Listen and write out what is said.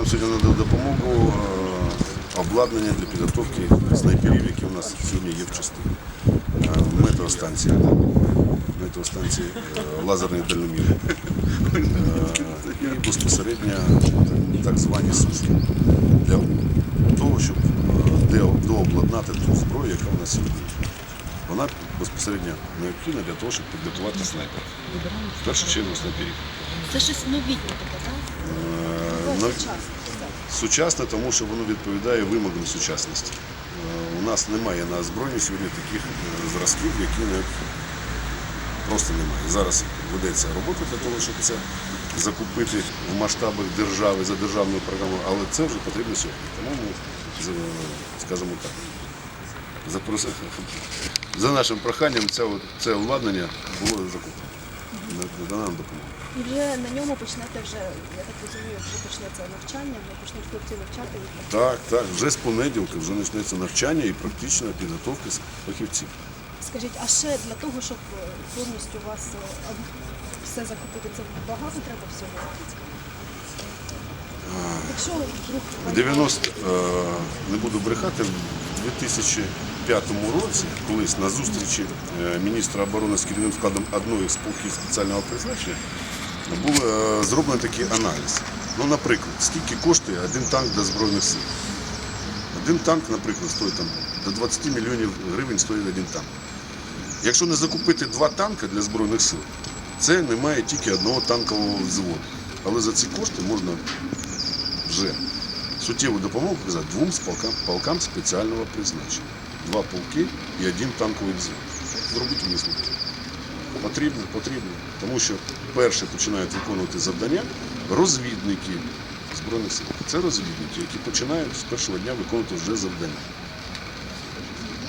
нам сьогодні надав допомогу е, обладнання для підготовки снайперів, які у нас сьогодні є в частині. Е, Метеостанція, метеостанції е, лазерних. Е, І безпосередньо так звані сушки для того, щоб дообладнати ту зброю, яка у нас сьогодні. є. Вона безпосередньо необхідна для того, щоб підготувати снайпер. В першу чергу снайперів. Це щось новітнє таке, так? Сучасне, тому що воно відповідає вимогам сучасності. Е, У нас немає на озброєнні сьогодні таких е, зразків, які не просто немає. Зараз ведеться робота для того, щоб це закупити в масштабах держави за державною програмою, але це вже потрібно сьогодні. Тому ми, скажімо так, за нашим проханням це, це обладнання було закуплено. Дана нам допомога. І вже на ньому почнете вже, я так розумію, вже почнеться навчання, вже почнуть хлопці навчати. Так, так, вже з понеділка вже почнеться навчання і практична підготовка з фахівців. Скажіть, а ще для того, щоб е, повністю у вас е, все закупити, це багато треба всього? Якщо вдруг В 90, е, не буду брехати, 2005 році, колись на зустрічі е, міністра оборони з керівним складом одної з полків спеціального призначення, був е, зроблений такий аналіз. Ну, наприклад, скільки коштує один танк для Збройних сил? Один танк, наприклад, стоїть там до 20 мільйонів гривень стоїть один танк. Якщо не закупити два танка для Збройних сил, це немає тільки одного танкового взводу. Але за ці кошти можна вже суттєву допомогу оказати двом полкам спеціального призначення. Два полки і один танковий дзвін. Зробити висновки. Потрібно, потрібно. Тому що перше починають виконувати завдання розвідники Збройних сил. Це розвідники, які починають з першого дня виконувати вже завдання.